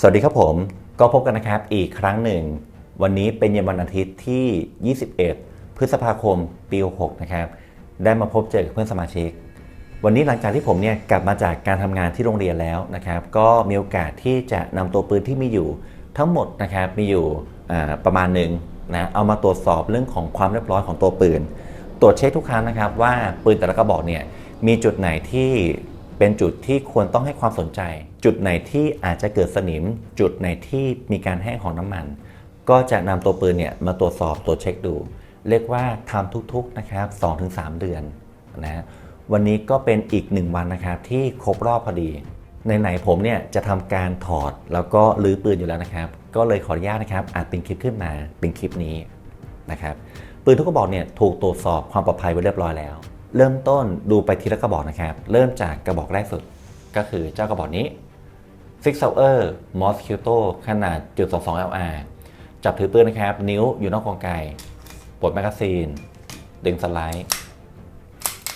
สวัสดีครับผมก็พบกันนะครับอีกครั้งหนึ่ง วันนี้เป็นเย็นวันอาทิตย์ที่ 21 พฤษภาคมปี66นะครับได้มาพบเจอกับเพื่อนสมาชิก วันนี้หลังจากที่ผมเนี่ยกลับมาจากการทำงานที่โรงเรียนแล้วนะครับ ก็มีโอกาสที่จะนำตัวปืนที่มีอยู่ทั้งหมดนะครับมีอยู่ประมาณหนึ่งนะเอามาตรวจสอบเรื่องของความเรียบร้อยของตัวปืน ตรวจเช็คทุกครั้งนะครับว่าปืนแต่ละกระบอกเนี่ยมีจุดไหนที่ เป็นจุดที่ควรต้องให้ความสนใจ จุดไหนที่อาจจะเกิดสนิม จุดไหนที่มีการแห้งของน้ำมัน ก็จะนำตัวปืนเนี่ยมาตรวจสอบตรวจเช็คดู เรียกว่าทำทุกๆนะครับ2-3 เดือนนะวันนี้ก็เป็นอีกหนึ่งวันนะครับที่ครบรอบพอดีในไหนผมเนี่ยจะทำการถอดแล้วก็รื้อปืนอยู่แล้วนะครับ ก็เลยขออนุญาตนะครับอาจเป็นคลิปขึ้นมาเป็นคลิปนี้นะครับปืนทุกกระบอกเนี่ยถูกตรวจสอบความปลอดภัยไว้เรียบร้อยแล้ว เริ่มต้นดูไปทีละกระบอกนะครับ เริ่มจากกระบอกแรกสุดก็คือเจ้ากระบอกนี้ Six Hour Mosquito ขนาดจุด22 LR จับถือปืนนะครับ นิ้วอยู่นอกกองไกปลดแมกกาซีน ดึงสไลด์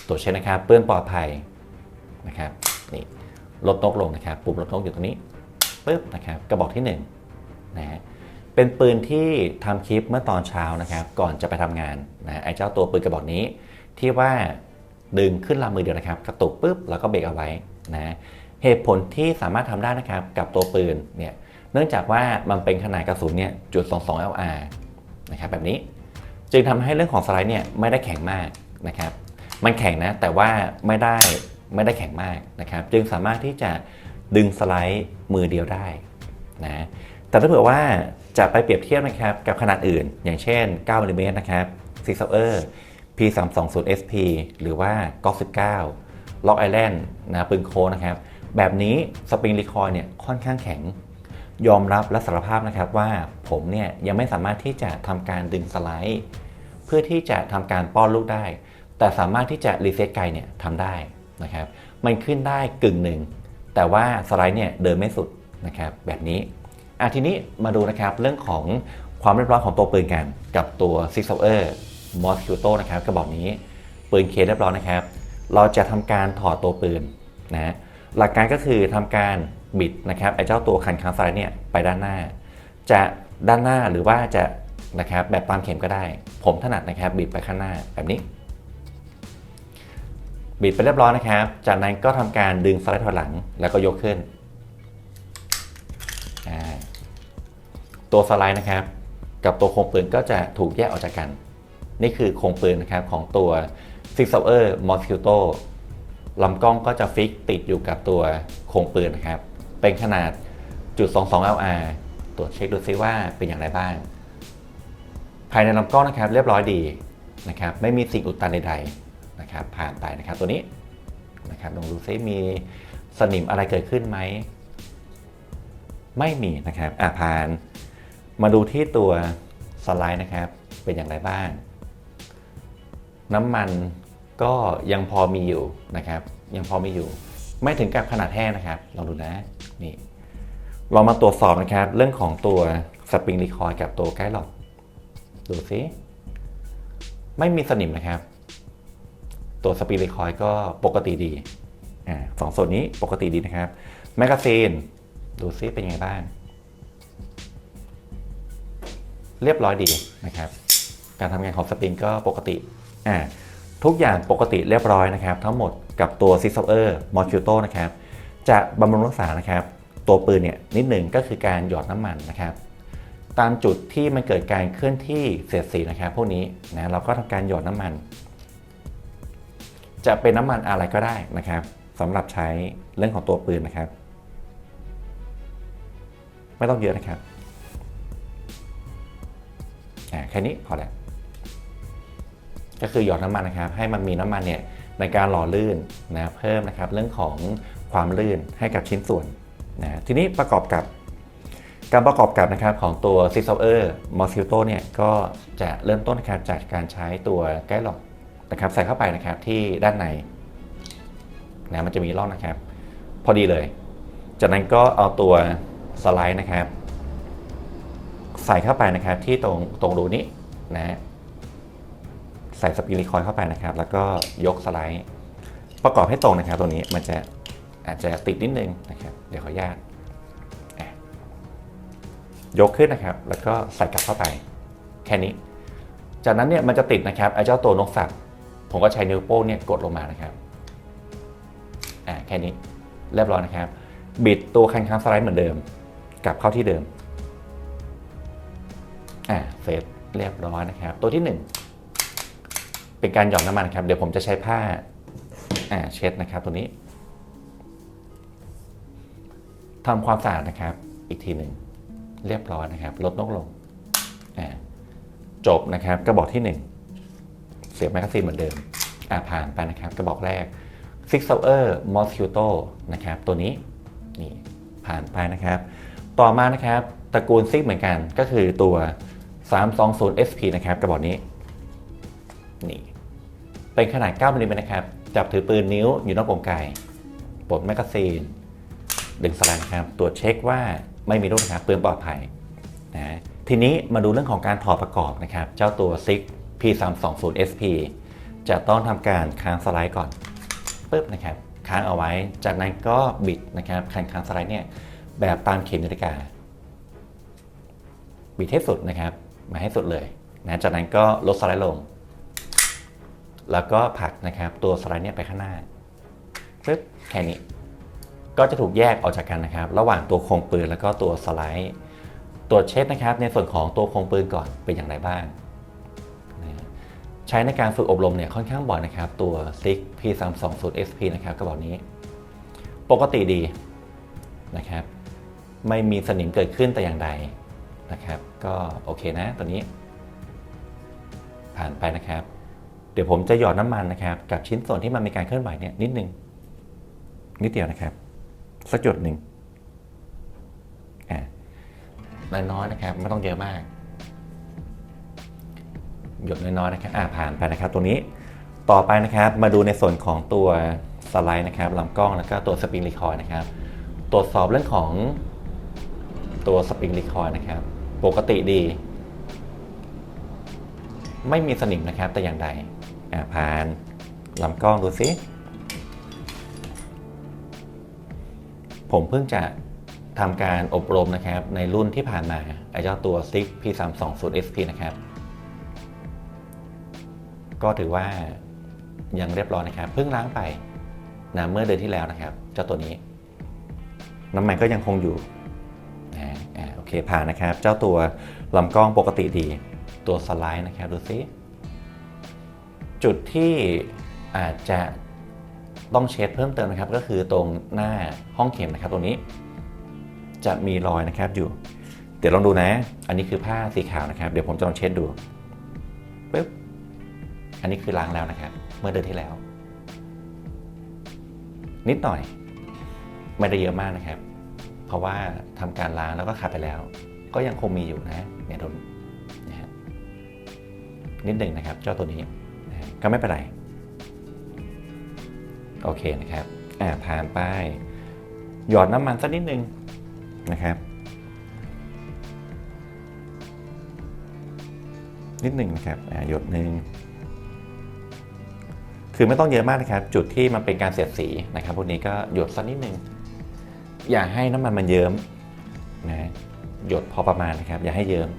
ตรวจเช็คนะครับปืนปลอดภัยนะครับนี่ลดนกลงนะครับ ปุ่มลดนกอยู่ตรงนี้ปึ๊บนะครับกระบอกที่1นะฮะเป็นปืนที่ทำคลิปเมื่อตอนเช้านะครับ ก่อนจะไปทำงานนะไอ้เจ้าตัวปืนกระบอกนี้ที่ว่า ดึงขึ้นลำมือเดียวนะครับ กระตุกปุ๊บแล้วก็เบรกเอาไว้นะเหตุผลที่สามารถทำได้นะครับกับตัวปืนเนี่ยเนื่องจากว่ามันเป็นขนาดกระสุนเนี่ยจุด 22 LR นะครับแบบนี้จึงทำให้เรื่องของสไลด์เนี่ยไม่ได้แข็งมากนะครับมันแข็งนะแต่ว่าไม่ได้ไม่ได้แข็งมากนะครับ จึงสามารถที่จะดึงสไลด์มือเดียวได้นะแต่ถ้าเผื่อว่าจะไปเปรียบเทียบนะครับกับขนาดอื่น อย่างเช่น9มิลลิเมตรนะครับซิกเออร์ P320SP หรือว่า GOG19 Lock Island นะปืนโค้นะครับ แบบนี้สปริงรีคอยเนี่ยค่อนข้างแข็ง ยอมรับและสารภาพนะครับว่าผมเนี่ยยังไม่สามารถที่จะทำการดึงสไลด์ เพื่อที่จะทำการป้อนลูกได้ แต่สามารถที่จะรีเซ็ตไกลเนี่ยทำได้นะครับ มันขึ้นได้กึ่งหนึ่ง แต่ว่าสไลด์เนี่ยเดินไม่สุดนะครับแบบนี้อะทีนี้มาดูนะครับเรื่องของความเรียบร้อยของตัวปืนกันกับตัวซิกซ์เออร์ Six Hour Mosquito นะครับกระบอกนี้ปืนเคเรียบร้อยนะครับ เราจะทำการถอดตัวปืนนะหลักการก็คือทำการบิดนะครับไอ้เจ้าตัวคันคางสไลด์เนี่ยไปด้านหน้า จะด้านหน้าหรือว่าจะนะครับแบบตามเข็มก็ได้ ผมถนัดนะครับบิดไปข้างหน้าแบบนี้ บิดไปเรียบร้อยนะครับ จากนั้นก็ทำการดึงสไลด์ถอยหลังแล้วก็ยกขึ้น ตัวสไลด์นะครับ กับตัวโครงปืนก็จะถูกแยกออกจากกัน นี่คือโครงปืนนะครับของตัว Six Hour Mosquito ลำกล้องก็จะฟิกติดอยู่กับตัวโครงปืนนะครับ เป็นขนาดจุด22 LR ตรวจเช็คดูซิว่าเป็นอย่างไรบ้าง ภายในลำกล้องนะครับ เรียบร้อยดีนะครับ ไม่มีสิ่งอุดตันใดๆนะครับ ผ่านไปนะครับตัวนี้นะครับลองดูซิมีสนิมอะไรเกิดขึ้นไหม ไม่มีนะครับอะผ่าน มาดูที่ตัวสไลด์นะครับ เป็นอย่างไรบ้าง น้ำมันก็ยังพอมีอยู่นะครับ ยังพอมีอยู่ ไม่ถึงกับขนาดแห้งนะครับลองดูนะนี่ลองมาตรวจสอบนะครับ เรื่องของตัวสปริงรีคอยกับตัวไกด์ล็อกดูซิไม่มีสนิมนะครับ ตัวสปริงรีคอยก็ปกติดีอ่าสองส่วนนี้ปกติดีนะครับแมกกาซีนดูซิเป็นยังไงบ้างเรียบร้อยดีนะครับ การทำงานของสปริงก็ปกติ อ่าทุกอย่างปกติเรียบร้อยนะครับ ทั้งหมดกับตัว Six Hour Mosquito นะครับจะบำรุงรักษานะครับ ตัวปืนเนี่ยนิดหนึ่งก็คือการหยอดน้ำมันนะครับ ตามจุดที่มันเกิดการเคลื่อนที่เสียดสีนะครับ พวกนี้นะเราก็ทำการหยอดน้ำมัน จะเป็นน้ำมันอะไรก็ได้นะครับสำหรับใช้เรื่องของตัวปืนนะครับ ไม่ต้องเยอะนะครับแค่นี้พอแล้ว ก็คือหยอดน้ำมันนะครับให้มันมีน้ำมันเนี่ยในการหล่อลื่นนะเพิ่มนะครับเรื่องของความลื่นให้กับชิ้นส่วนนะทีนี้ประกอบกับการประกอบกับนะครับของตัว Six Hour Mosquito เนี่ยก็จะเริ่มต้นนะครับจากการใช้ตัวแก้หลอกนะครับใส่เข้าไปนะครับที่ด้านในนะมันจะมีร่องนะครับ พอดีเลย จากนั้นก็เอาตัวสไลด์นะครับ ใส่เข้าไปนะครับที่ตรงตรงรูนี้นะ ใส่สปริงรีคอยล์เข้าไปนะครับ แล้วก็ยกสไลด์ ประกอบให้ตรงนะครับตรงนี้มันจะอาจจะติดนิดนึงนะครับ เดี๋ยวขออนุญาตยกขึ้นนะครับ แล้วก็ใส่กลับเข้าไป แค่นี้ จากนั้นเนี่ยมันจะติดนะครับไอ้เจ้าตัวนกสับผมก็ใช้นิ้วโป้งเนี่ยกดลงมานะครับอ่าแค่นี้เรียบร้อยนะครับ บิดตัวคันค้างสไลด์เหมือนเดิม กลับเข้าที่เดิมอ่าเสร็จเรียบร้อยนะครับ ตัวที่หนึ่ง เป็นการหย่อนน้ำมันครับ เดี๋ยวผมจะใช้ผ้าอ่าเช็ดนะครับตัวนี้ทำความสะอาดนะครับ อีกทีหนึ่งเรียบร้อยนะครับ ลดนกลงอ่าจบนะครับกระบอกที่หนึ่งเสียบแมกกาซีนเหมือนเดิมอ่าผ่านไปนะครับ กระบอกแรก Six Hour Mosquito นะครับ ตัวนี้นี่ผ่านไปนะครับ ต่อมานะครับตระกูลซิกเหมือนกันก็คือตัว 320 SP นะครับกระบอกนี้ นี่เป็นขนาด9มิลลิเมตรนะครับ จับถือปืนนิ้วอยู่นอกกงไกปลดแมกกาซีน ดึงสลด์นะครับ ตรวจเช็คว่าไม่มีลูกนะครับปืนปลอดภัยนะทีนี้มาดูเรื่องของการถอดประกอบนะครับ เจ้าตัว SIG P320 SP จะต้องทำการค้างสไลด์ก่อนปึ๊บนะครับ ค้างเอาไว้ จากนั้นก็บิดนะครับคันค้างสไลด์เนี่ยแบบตามเข็มนาฬิกา บิดให้สุดนะครับ มาให้สุดเลยนะจากนั้นก็ลดสไลด์ลง แล้วก็ผลักนะครับตัวสไลด์เนี่ยไปข้างหน้าปึ๊บแค่นี้ ก็จะถูกแยกออกจากกันนะครับ ระหว่างตัวโครงปืนแล้วก็ตัวสไลด์ตรวจเช็คนะครับ ในส่วนของตัวโครงปืนก่อนเป็นอย่างไรบ้าง ใช้ในการฝึกอบรมเนี่ยค่อนข้างบ่อยนะครับ ตัว SIG P320 SP นะครับกระบอกนี้ ปกติดีนะครับ ไม่มีสนิมเกิดขึ้นแต่อย่างใดนะครับ ก็โอเคนะตัวนี้ ผ่านไปนะครับ ดี๋ยวผมจะหยอดน้ำมันนะครับ กับชิ้นส่วนที่มันมีการเคลื่อนไหวเนี่ยนิดนึงนิดเดียวนะครับ สักหยดหนึ่งอ่าน้อยๆนะครับไม่ต้องเยอะมากหยดน้อยๆนะครับอ่าผ่านไปนะครับ ตัวนี้ต่อไปนะครับมาดูในส่วนของตัวสไลด์นะครับลำกล้องแล้วก็ตัวสปริงรีคอยนะครับ ตรวจสอบเรื่องของตัวสปริงรีคอยนะครับ ปกติดี ไม่มีสนิมนะครับแต่อย่างใด อ่าผ่านลำกล้องดูซิผมเพิ่งจะทำการอบรมนะครับ ในรุ่นที่ผ่านมาไอ้เจ้าตัว SIG P320 SP นะครับ ก็ถือว่ายังเรียบร้อยนะครับ เพิ่งล้างไปนะเมื่อเดือนที่แล้วนะครับ เจ้าตัวนี้ น้ำมันก็ยังคงอยู่นะโอเคผ่านนะครับ เจ้าตัวลำกล้องปกติดี ตัวสไลด์นะครับ ดูซิ จุดที่อาจจะต้องเช็ดเพิ่มเติมนะครับ ก็คือตรงหน้าห้องเข็มนะครับตรงนี้ จะมีรอยนะครับอยู่ เดี๋ยวลองดูนะ อันนี้คือผ้าสีขาวนะครับ เดี๋ยวผมจะลองเช็ดดูปึ๊บอันนี้คือล้างแล้วนะครับ เมื่อเดือนที่แล้ว นิดหน่อย ไม่ได้เยอะมากนะครับ เพราะว่าทำการล้างแล้วก็ขัดไปแล้ว ก็ยังคงมีอยู่นะเนี่ยตรงนะฮะนิดหนึ่งนะครับ เจ้าตัวนี้ ก็ไม่เป็นไร โอเคนะครับ อ่าผ่านไป หยอดน้ำมันสักนิดนึงนะครับ นิดหนึ่งนะครับ อ่าหยดหนึ่งคือไม่ต้องเยอะมากนะครับ จุดที่มันเป็นการเสียดสีนะครับพวกนี้ก็หยดสักนิดนึงอย่าให้น้ำมันมันเยิ้มนะหยดพอประมาณนะครับ อย่าให้เยิ้ม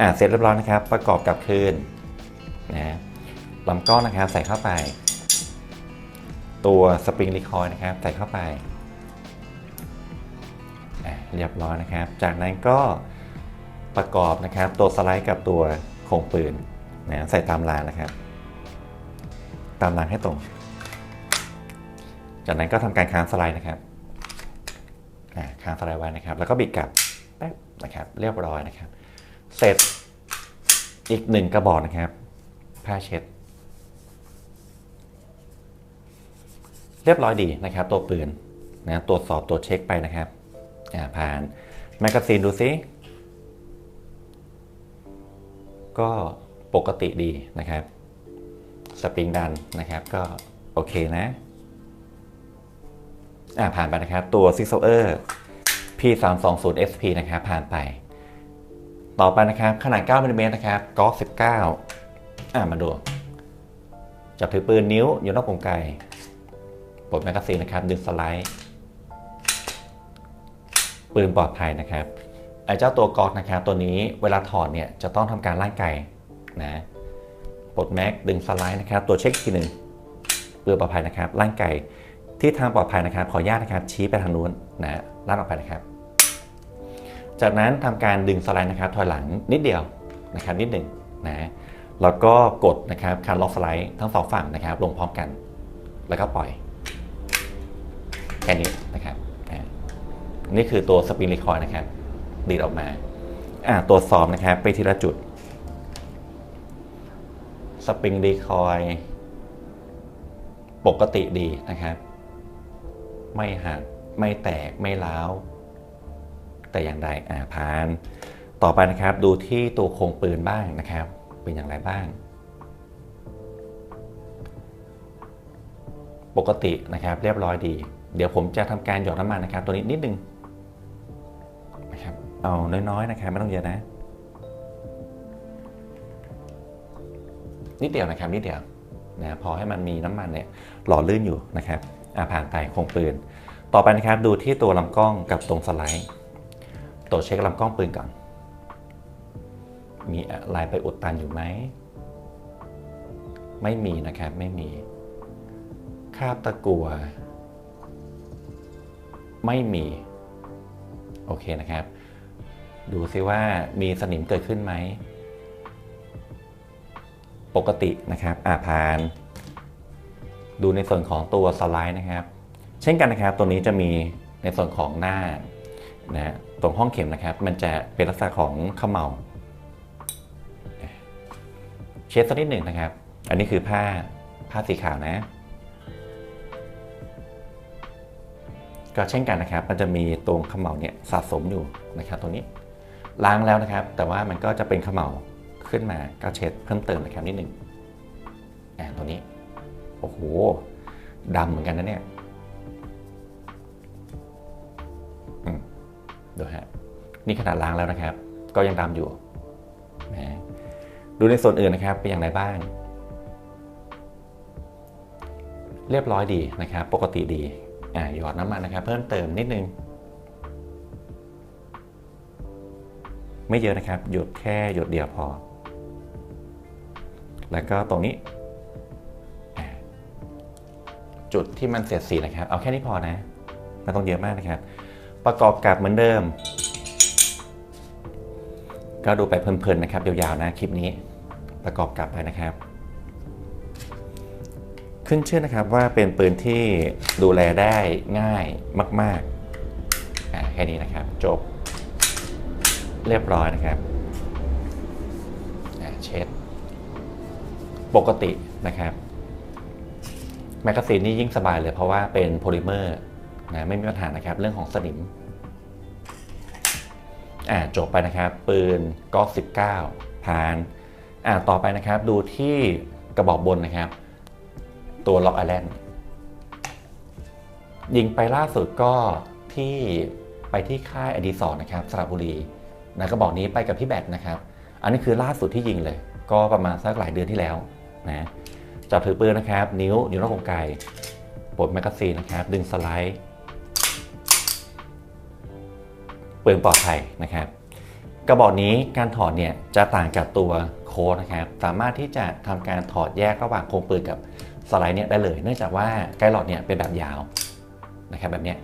อ่าเสร็จเรียบร้อยนะครับ ประกอบกับคืนนะ ลำก้อนนะครับใส่เข้าไป ตัวสปริงรีคอยล์นะครับใส่เข้าไปเรียบร้อยนะครับ จากนั้นก็ประกอบนะครับ ตัวสไลด์กับตัวโครงปืนนะใส่ตามรางนะครับ ตามรางให้ตรง จากนั้นก็ทำการค้างสไลด์นะครับค้างสไลด์ไว้นะครับ แล้วก็บิดกลับแป๊บนะครับ เรียบร้อยนะครับ เสร็จอีกหนึ่งกระบอกนะครับ ผ้าเช็ด เรียบร้อยดีนะครับ ตัวปืนนะตรวจสอบตรวจเช็คไปนะครับอ่าผ่านแมกกาซีนดูซิ ก็ปกติดีนะครับ สปริงดันนะครับก็โอเคนะอ่าผ่านไปนะครับ ตัว Six Hour P320 SP นะครับ ผ่านไป ต่อไปนะครับ ขนาด 9มิลลิเมตรนะครับก๊อก19 อ่ามาดู จับถือปืนนิ้วอยู่นอกกรงไก ปลดแมกกาซีนนะครับดึงสไลด์ ปืนปลอดภัยนะครับไอ้เจ้าตัวก๊อกนะครับตัวนี้เวลาถอดเนี่ยจะต้องทำการล่างไกนะปลดแม็กดึงสไลด์นะครับตัวเช็คอีกทีหนึ่งเพื่อปลอดภัยนะครับล่างไกที่ทางปลอดภัยนะครับ ขออนุญาตนะครับชี้ไปทางนู้นนะล่างออกไปนะครับ จากนั้นทำการดึงสไลด์นะครับถอยหลังนิดเดียวนะครับนิดหนึ่งนะแล้วก็กดนะครับคันล็อกสไลด์ทั้งสองฝั่งนะครับ ลงพร้อมกัน แล้วก็ปล่อย แค่นี้นะครับนี่คือตัวสปริงรีคอยนะครับ ดีดออกมาอ่าตรวจสอบนะครับ ไปทีละจุดสปริงรีคอยปกติดีนะครับ ไม่หักไม่แตกไม่ร้าวแต่อย่างใดอ่าพาน ต่อไปนะครับดูที่ตัวโครงปืนบ้างนะครับ เป็นอย่างไรบ้าง ปกตินะครับ เรียบร้อยดี เดี๋ยวผมจะทำการหยอดน้ำมันนะครับ ตัวนี้นิดนึงนะครับเอาน้อยๆนะครับไม่ต้องเยอะนะ นิดเดียวนะครับนิดเดียวนะพอให้มันมีน้ำมันเนี่ยหล่อลื่นอยู่นะครับผ่านไปโครงปืน ต่อไปนะครับดูที่ตัวลำกล้องกับตรงสไลด์ตัวเช็คลำกล้องปืนก่อน มีอะไรไปอุดตันอยู่ไหมไม่มีนะครับไม่มีคาบตะกัว ไม่มี โอเคนะครับ ดูซิว่ามีสนิมเกิดขึ้นไหม ปกตินะครับอ่าพาน ดูในส่วนของตัวสไลด์นะครับ เช่นกันนะครับ ตัวนี้จะมีในส่วนของหน้านะตรงห้องเข็มนะครับ มันจะเป็นลักษณะของขมเหลาเช็ดสักนิดหนึ่งนะครับ อันนี้คือผ้าผ้าสีขาวนะ ก็เช่นกันนะครับ มันจะมีตรงขมเหลาเนี่ยสะสมอยู่นะครับตรงนี้ล้างแล้วนะครับ แต่ว่ามันก็จะเป็นขมเหลาขึ้นมาก็เช็ดเพิ่มเติมนะครับนิดหนึ่งอ่าตัวนี้โอ้โหดำเหมือนกันนะเนี่ยดูฮะนี่ขนาดล้างแล้วนะครับ ก็ยังดำอยู่นะดูในส่วนอื่นนะครับเป็นอย่างไรบ้าง เรียบร้อยดีนะครับ ปกติดี อ่าหยอดน้ำมันนะครับเพิ่มเติมนิดนึง ไม่เยอะนะครับ หยดแค่หยดเดียวพอ แล้วก็ตรงนี้ จุดที่มันเสียดสีนะครับ เอาแค่นี้พอนะไม่ต้องเยอะมากนะครับ ประกอบกับเหมือนเดิม ก็ดูไปเพลินๆนะครับยาวๆนะคลิปนี้ ประกอบกับไปนะครับ ขึ้นชื่อนะครับว่าเป็นปืนที่ดูแลได้ง่ายมากๆอ่าแค่นี้นะครับ จบ เรียบร้อยนะครับอ่าเช็ด ปกตินะครับแมกกาซีนนี่ยิ่งสบายเลยเพราะว่าเป็นโพลิเมอร์นะไม่มีปัญหานะครับ เรื่องของสนิมอ่าจบไปนะครับ ปืนก๊อก19ผ่านอ่าต่อไปนะครับ ดูที่กระบอกบนนะครับ ตัวล็อกไอแลนด์ยิงไปล่าสุดก็ที่ไปที่ค่ายอดีศรนะครับสระบุรีนะกระบอกนี้ไปกับพี่แบทนะครับ อันนี้คือล่าสุดที่ยิงเลย ก็ประมาณสักหลายเดือนที่แล้วนะจับถือปืนนะครับ นิ้วนิ้วนอกกงไกปลดแมกกาซีนนะครับ ดึงสไลด์ปืนปลอดภัยนะครับ กระบอกนี้การถอดเนี่ยจะต่างกับตัวโค้ดนะครับ สามารถที่จะทำการถอดแยกระหว่างโครงปืนกับ สไลด์เนี่ยได้เลย เนื่องจากว่าไกด์หลอดเนี่ยเป็นแบบยาวนะครับแบบเนี้ย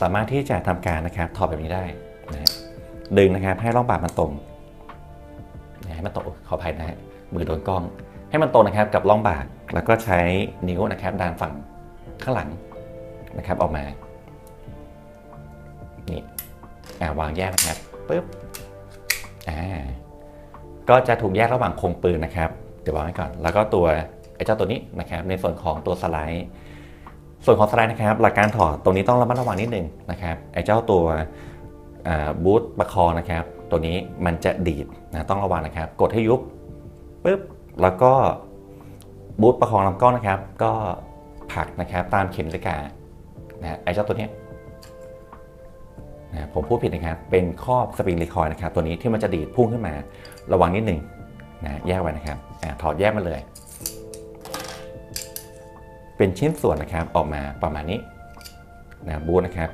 สามารถที่จะทำการนะครับถอดแบบนี้ได้นะฮะดึงนะครับให้ร่องบาดมันตรงนะให้มันตรงขออภัยนะฮะมือโดนกล้อง ให้มันตรงนะครับกับร่องบาดแล้วก็ใช้นิ้วนะครับดันฝั่งข้างหลังนะครับออกมานี่อ่าวางแยกนะครับปึ๊บอ่าก็จะถูกแยกระหว่างโครงปืนนะครับเดี๋ยววางไว้ก่อน แล้วก็ตัว ไอ้เจ้าตัวนี้นะครับในส่วนของตัวสไลด์ ส่วนของสไลด์นะครับ หลักการถอดตรงนี้ต้องระมัดระวังนิดนึงนะครับไอ้เจ้าตัวบูทประคองนะครับ ตัวนี้มันจะดีดนะต้องระวังนะครับ กดให้ยุบปึ๊บแล้วก็บูทประคองลำกล้องนะครับ ก็ผลักนะครับตามเข็มนาฬิกานะไอ้เจ้าตัวนี้นะผมพูดผิดนะครับ เป็นครอบสปริงรีคอยล์นะครับ ตัวนี้ที่มันจะดีดพุ่งขึ้นมา ระวังนิดหนึ่งนะแยกไว้นะครับอถอดแยกมาเลย เป็นชิ้นส่วนนะครับออกมาประมาณนี้นะบูธนะครับ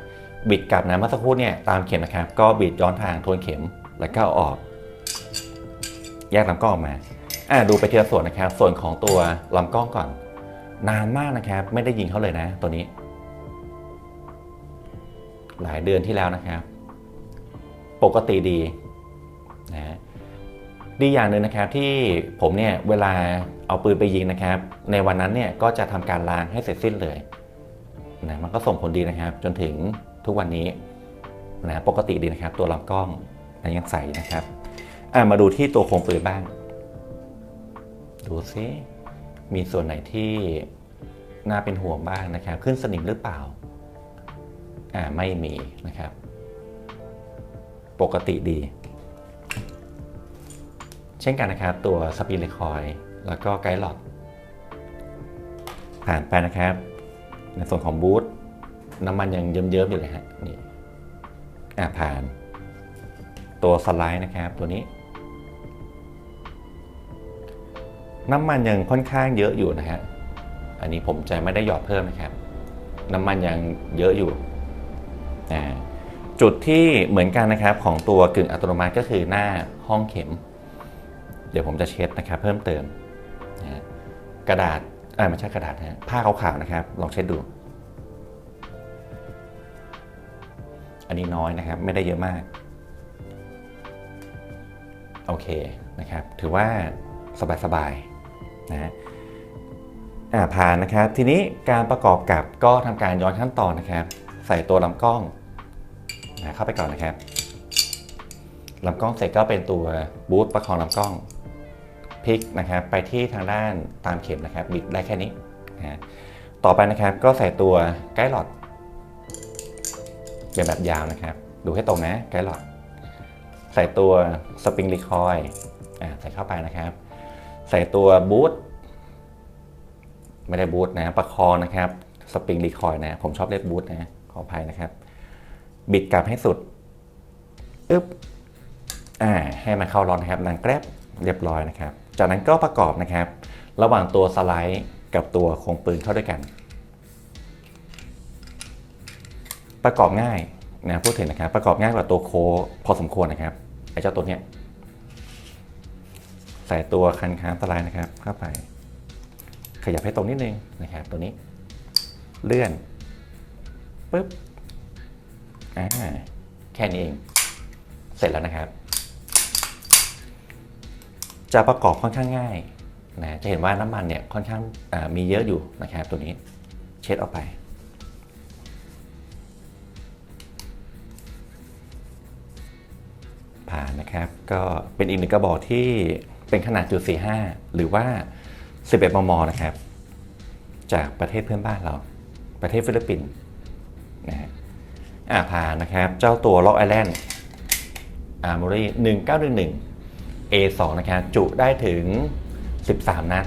บิดกลับนะเมื่อสักครู่เนี่ยตามเข็มนะครับ ก็บิดย้อนทางทวนเข็มแล้วก็อออก แยกลำกล้องออกมาอ่าดูไปทีละส่วนนะครับ ส่วนของตัวลำกล้องก่อน นานมากนะครับ ไม่ได้ยิงเขาเลยนะ ตัวนี้ หลายเดือนที่แล้วนะครับ ปกติดีนะ ดีอย่างหนึ่งนะครับที่ผมเนี่ยเวลาเอาปืนไปยิงนะครับ ในวันนั้นเนี่ยก็จะทำการล้างให้เสร็จสิ้นเลยนะมันก็ส่งผลดีนะครับ จนถึงทุกวันนี้นะปกติดีนะครับ ตัวลำกล้องนะยังใสนะครับอะมาดูที่ตัวโครงปืนบ้าง ดูซิมีส่วนไหนที่น่าเป็นห่วงบ้างนะครับ ขึ้นสนิมหรือเปล่าอ่าไม่มีนะครับ ปกติดี เช่นกันนะครับตัวสปีเลคอยแล้วก็ไกด์หลอดผ่านไปนะครับ ในส่วนของบูทน้ำมันยังเยิ้มๆอยู่เลยฮะนี่อ่าผ่าน ตัวสไลด์นะครับตัวนี้ น้ำมันยังค่อนข้างเยอะอยู่นะฮะอันนี้ผมจะไม่ได้หยอดเพิ่มนะครับ น้ำมันยังเยอะอยู่จุดที่เหมือนกันนะครับของตัวกึ่งอัตโนมัติก็คือหน้าห้องเข็ม เดี๋ยวผมจะเช็ดนะครับเพิ่มเติมนะกระดาษอ่าไม่ใช่กระดาษนะฮะผ้าขาวๆนะครับ ลองเช็ดดู อันนี้น้อยนะครับ ไม่ได้เยอะมาก โอเคนะครับ ถือว่าสบายๆนะฮะอ่าผ่านนะครับ ทีนี้การประกอบกับก็ทำการย้อนขั้นตอนนะครับ ใส่ตัวลำกล้องนะเข้าไปก่อนนะครับลำกล้องเสร็จก็เป็นตัวบูทประคองลำกล้อง พลิกนะครับไปที่ทางด้านตามเข็มนะครับบิดได้แค่นี้นะฮะต่อไปนะครับก็ใส่ตัวไกด์หลอดเป็นแบบยาวนะครับ ดูให้ตรงนะไกด์หลอดใส่ตัวสปริงรีคอยอ่าใส่เข้าไปนะครับ ใส่ตัวบูทไม่ได้บูทนะประคองนะครับสปริงรีคอยนะ ผมชอบเรียกบูทนะขออภัยนะครับ บิดกลับให้สุดอึ๊บอ่าให้มันเข้าร้อนนะครับนังแกรบเรียบร้อยนะครับ จากนั้นก็ประกอบนะครับ ระหว่างตัวสไลด์กับตัวโครงปืนเข้าด้วยกัน ประกอบง่ายนะพูดถึงนะครับ ประกอบง่ายกว่าตัวโคพอสมควรนะครับไอ้เจ้าตัวเนี้ยใส่ตัวคันค้างสไลด์นะครับเข้าไป ขยับให้ตรงนิดนึงนะครับตัวนี้เลื่อนปึ๊บอ่าแค่นี้เอง เสร็จแล้วนะครับ จะประกอบค่อนข้างง่ายนะจะเห็นว่าน้ำมันเนี่ยค่อนข้างมีเยอะอยู่นะครับตัวนี้เช็ดออกไป ผ่านนะครับก็เป็นอีกหนึ่งกระบอกที่เป็นขนาดจุด45 หรือว่า 11 มม นะครับ จากประเทศเพื่อนบ้านเรา ประเทศฟิลิปปินส์นะฮะผ่านนะครับ เจ้าตัวล็อกไอแลนด์อาร์มอรี่1911 A2 นะครับจุได้ถึง 13 นัด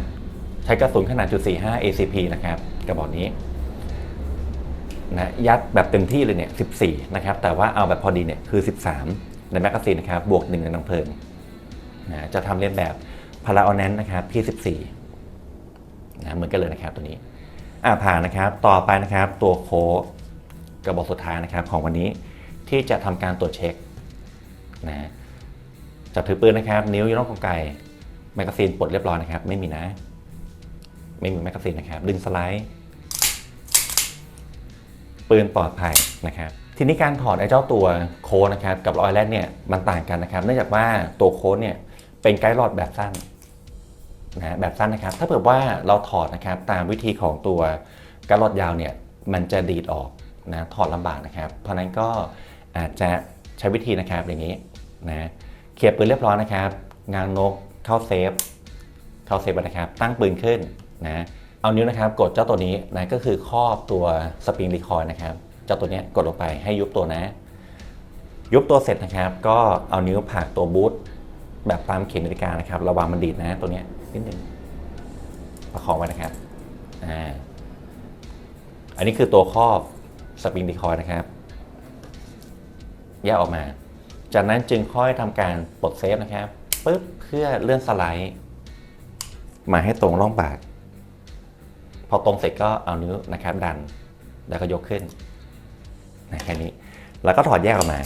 ใช้กระสุนขนาดจุด45 ACP นะครับกระบอกนี้นะยัดแบบเต็มที่เลยเนี่ย 14 นะครับ แต่ว่าเอาแบบพอดีเนี่ยคือ 13 ในแมกกาซีนนะครับ บวก1ในนังเพลิงนะจะทำเลียนแบบพาราออนแนนนะครับที่ 14นะเหมือนกันเลยนะครับตัวนี้อ่าผ่านนะครับ ต่อไปนะครับตัวโคกระบอกสุดท้ายนะครับของวันนี้ที่จะทำการตรวจเช็คนะ จับถือปืนนะครับ นิ้วอยู่นอกกรรไกรแมกกาซีนปลดเรียบร้อยนะครับ ไม่มีนะ ไม่มีแมกกาซีนนะครับ ดึงสไลด์ ปืนปลอดภัยนะครับ ทีนี้การถอดไอ้เจ้าตัวโค้ดนะครับกับรอยแรกเนี่ยมันต่างกันนะครับ เนื่องจากว่าตัวโค้ดเนี่ยเป็นไกด์หลอดแบบสั้นนะแบบสั้นนะครับ ถ้าเผื่อว่าเราถอดนะครับตามวิธีของตัวไกด์หลอดยาวเนี่ยมันจะดีดออกนะถอดลำบากนะครับ เพราะนั้นก็อาจจะใช้วิธีนะครับอย่างนี้นะ เคลียร์ปืนเรียบร้อยนะครับ งางนกเข้าเซฟ เข้าเซฟนะครับ ตั้งปืนขึ้นนะ เอานิ้วนะครับ กดเจ้าตัวนี้นะก็คือครอบตัวสปริงรีคอยนะครับ เจ้าตัวนี้กดลงไปให้ยุบตัวนะ ยุบตัวเสร็จนะครับ ก็เอานิ้วผลักตัวบูทแบบตามเข็มนาฬิกานะครับ ระวังมันดีดนะตัวนี้นิดนึงประคองไว้นะครับอ่าอันนี้คือตัวครอบสปริงรีคอยนะครับแยกออกมา จากนั้นจึงค่อยทำการปลดเซฟนะครับปึ๊บเพื่อเลื่อนสไลด์ มาให้ตรงร่องบาก พอตรงเสร็จก็เอานิ้วนะครับดัน แล้วก็ยกขึ้นนะแค่นี้ แล้วก็ถอดแยกออกมา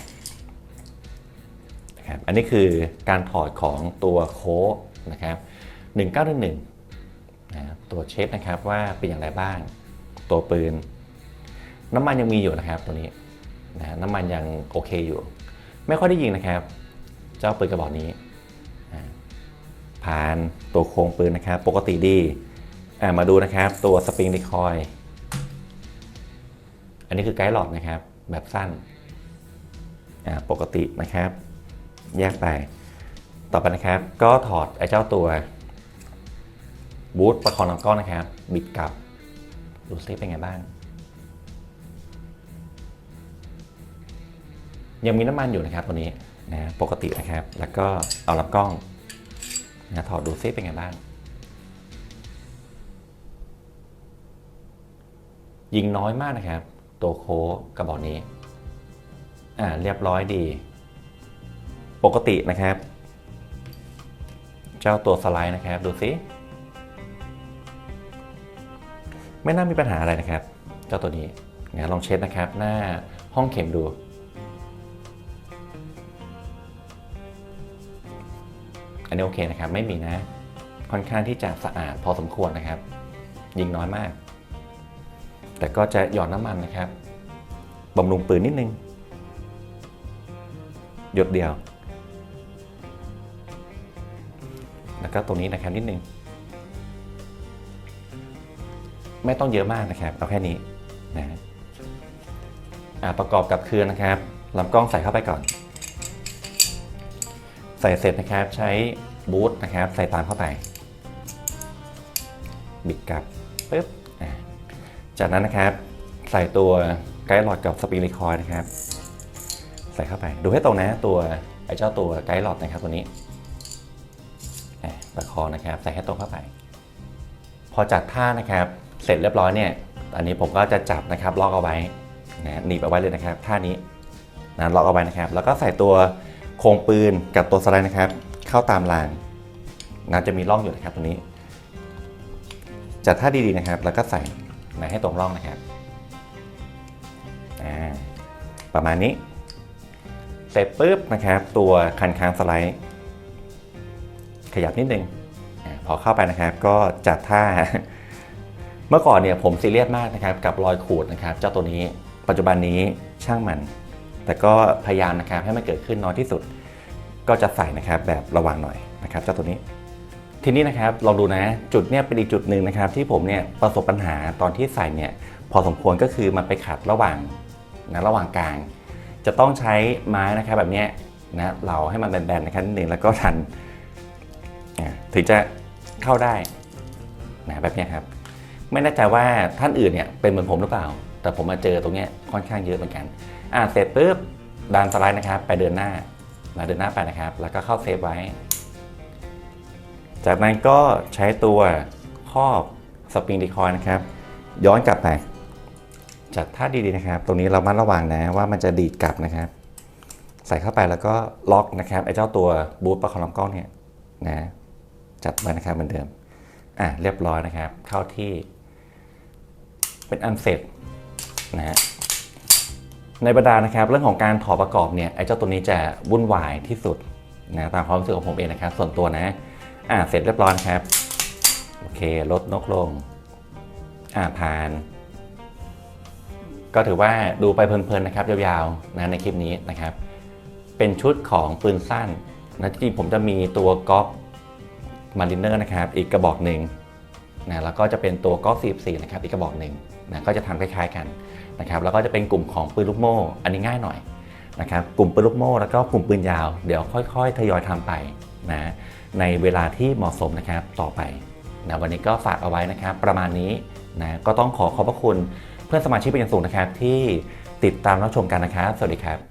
นะครับอันนี้คือการถอดของตัวโค้ดนะครับ1911นะตัวเช็คนะครับว่าเป็นอย่างไรบ้าง ตัวปืน น้ำมันยังมีอยู่นะครับตัวนี้นะน้ำมันยังโอเคอยู่ ไม่ค่อยได้ยิงนะครับ เจ้าปืนกระบอกนี้ ผ่านตัวโครงปืนนะครับ ปกติดีอ่ามาดูนะครับตัวสปริงดีคอย อันนี้คือไกด์หลอดนะครับ แบบสั้น ปกตินะครับ แยกไป ต่อไปนะครับ ก็ถอดไอ้เจ้าตัวบูทประคองลำกล้องนะครับ บิดกลับ ดูซิเป็นไงบ้าง ยังมีน้ำมันอยู่นะครับตัวนี้นะปกตินะครับ แล้วก็เอาลำกล้องนะถอดดูซิเป็นไงบ้าง ยิงน้อยมากนะครับ ตัวโค้กระบอกนี้อ่าเรียบร้อยดี ปกตินะครับ เจ้าตัวสไลด์นะครับ ดูซิไม่น่ามีปัญหาอะไรนะครับ เจ้าตัวนี้นะลองเช็ดนะครับ หน้าห้องเข็มดู นี้โอเคนะครับ ไม่มีนะ ค่อนข้างที่จะสะอาดพอสมควรนะครับ ยิงน้อยมาก แต่ก็จะหยอดน้ำมันนะครับบำรุงปืนนิดนึง หยดเดียว แล้วก็ตรงนี้นะครับนิดนึง ไม่ต้องเยอะมากนะครับ เอาแค่นี้นะฮะประกอบกับเครืองนะครับลำกล้องใส่เข้าไปก่อน ใส่เสร็จนะครับใช้ บูทนะครับ ใส่ตามเข้าไป บิดกลับปึ๊บจากนั้นนะครับ ใส่ตัวไกด์หลอดกับสปริงรีคอยล์นะครับ ใส่เข้าไป ดูให้ตรงนะตัวไอ้เจ้าตัวไกด์หลอดนะครับตัวนี้ประคองนะครับ ใส่ให้ตรงเข้าไป พอจัดท่านะครับ เสร็จเรียบร้อยเนี่ยอันนี้ผมก็จะจับนะครับล็อกเอาไว้นะหนีบเอาไว้เลยนะครับ ท่านี้นะล็อกเอาไว้นะครับ แล้วก็ใส่ตัวโครงปืนกับตัวสไลด์นะครับ เข้าตามรางนะจะมีร่องอยู่นะครับตรงนี้ จัดท่าดีๆนะครับ แล้วก็ใส่นะให้ตรงร่องนะครับประมาณนี้ เสร็จปุ๊บนะครับ ตัวคันค้างสไลด์ขยับนิดนึงอพอเข้าไปนะครับ ก็จัดท่า เมื่อก่อนเนี่ยผมซีเรียสมากนะครับ กับรอยขูดนะครับ เจ้าตัวนี้ปัจจุบันนี้ช่างมัน แต่ก็พยายามนะครับให้มันเกิดขึ้นน้อยที่สุด ก็จะใส่นะครับแบบระวังหน่อยนะครับเจ้าตัวนี้ ทีนี้นะครับลองดูนะจุดเนี่ยเป็นอีกจุดหนึ่งนะครับที่ผมเนี่ยประสบปัญหาตอนที่ใส่เนี่ยพอสมควรก็คือมันไปขัดระหว่างนะระหว่างกลาง จะต้องใช้ไม้นะครับแบบนี้นะเราให้มันแบนๆนะครับนิดนึงแล้วก็ทันถึงจะเข้าได้นะแบบนี้ครับไม่แน่ใจว่าท่านอื่นเนี่ยเป็นเหมือนผมหรือเปล่า แต่ผมมาเจอตรงนี้ค่อนข้างเยอะเหมือนกัน อ่าเสร็จปุ๊บดันสไลด์นะครับ ไปเดินหน้า มาเดินหน้าไปนะครับ แล้วก็เข้าเซฟไว้ จากนั้นก็ใช้ตัวครอบสปริงดีคอยนะครับ ย้อนกลับไปจัดท่าดีๆนะครับ ตรงนี้เรามัดระวังนะว่ามันจะดีดกลับนะครับ ใส่เข้าไปแล้วก็ล็อกนะครับไอ้เจ้าตัวบูทประคองลำกล้องเนี่ยนะ จัดไว้นะครับเหมือนเดิมอะเรียบร้อยนะครับ เข้าที่ เป็นอันเสร็จนะฮะ ในบรรดานะครับเรื่องของการถอดประกอบเนี่ยไอ้เจ้าตัวนี้จะวุ่นวายที่สุดนะตามความรู้สึกของผมเองนะครับ ส่วนตัวนะอ่าเสร็จเรียบร้อยครับโอเคลดนกลงอ่าผ่าน ก็ถือว่าดูไปเพลินๆนะครับยาวๆนะในคลิปนี้นะครับ เป็นชุดของปืนสั้นนะจริงผมจะมีตัวก๊อฟมาริเนอร์นะครับ อีกกระบอกหนึ่งนะแล้วก็จะเป็นตัวก๊อฟ44นะครับอีกกระบอกหนึ่งนะก็จะทำคล้ายๆกัน นะครับแล้วก็จะเป็นกลุ่มของปืนลูกโม่ อันนี้ง่ายหน่อยนะครับกลุ่มปืนลูกโม่แล้วก็กลุ่มปืนยาวเดี๋ยวค่อยๆ ทยอยทำไปนะในเวลาที่เหมาะสมนะครับต่อไปนะวันนี้ก็ฝากเอาไว้นะครับ ประมาณนี้นะก็ต้องขอขอบพระคุณเพื่อนสมาชิกเป็นอย่างสูงนะครับที่ติดตามรับชมกันนะครับ สวัสดีครับ